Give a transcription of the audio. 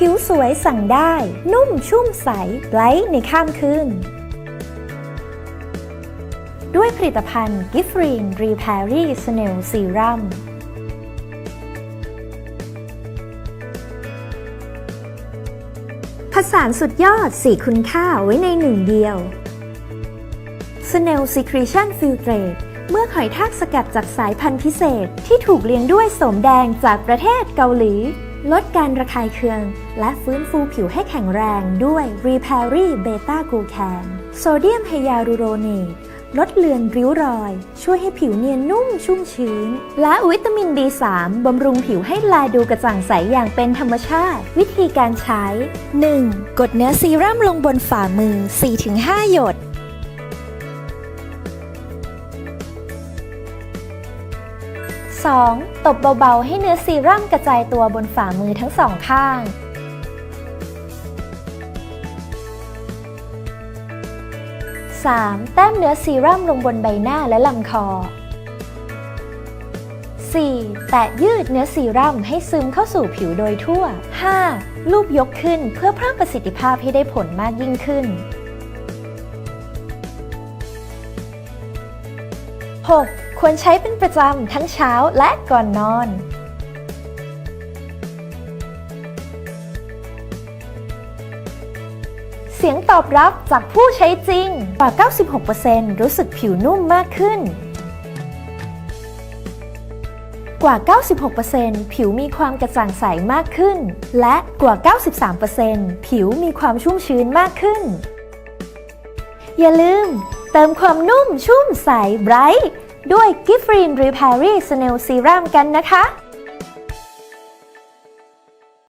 ผิวสวยสั่งได้ นุ่มชุ่มใสไรท์ในข้ามคืน ด้วยผลิตภัณฑ์ g i f r i n r e p a i r y Snail Serum ผสานสุดยอด4คุณค่าไว้ในหนึ่งเดียว Snail Secretion Filtrate เมื่อหอยทากสกัดจากสายพันธุ์พิเศษที่ถูกเลี้ยงด้วยโสมแดงจากประเทศเกาหลี ลดการระคายเคือง และฟื้นฟูผิวให้แข็งแรงด้วย r e p a i r y Beta Glucan โซเดียมไฮยาลูโรเนตลดเลือนริ้วรอย ช่วยให้ผิวเนียนนุ่มชุ่มชื้น และวิตามิน B3 บำรุงผิวให้ลายดูกระจ่างใสอย่างเป็นธรรมชาติ วิธีการใช้ 1. กดเนื้อซีรั่มลงบนฝ่ามือ 4-5 หยด 2. ตบเบาๆ ให้เนื้อซีรั่มกระจายตัวบนฝ่ามือทั้งสองข้าง 3. แต้มเนื้อซีรั่มลงบนใบหน้าและลำคอ 4. แตะยืดเนื้อซีรั่มให้ซึมเข้าสู่ผิวโดยทั่ว 5. ลูบยกขึ้นเพื่อเพิ่มประสิทธิภาพให้ได้ผลมากยิ่งขึ้น 6. ควรใช้เป็นประจำทั้งเช้าและก่อนนอน เสียงตอบรับจากผู้ใช้จริงกว่า 96%รู้สึกผิวนุ่มมากขึ้น กว่า 96%ผิวมีความกระจ่างใสมากขึ้น และกว่า 93%ผิวมีความชุ่มชื้นมากขึ้น อย่าลืมเติมความนุ่มชุ่มใสไบรท์ ด้วย g i f r i n r e p a i r y Snail Serum กันนะคะ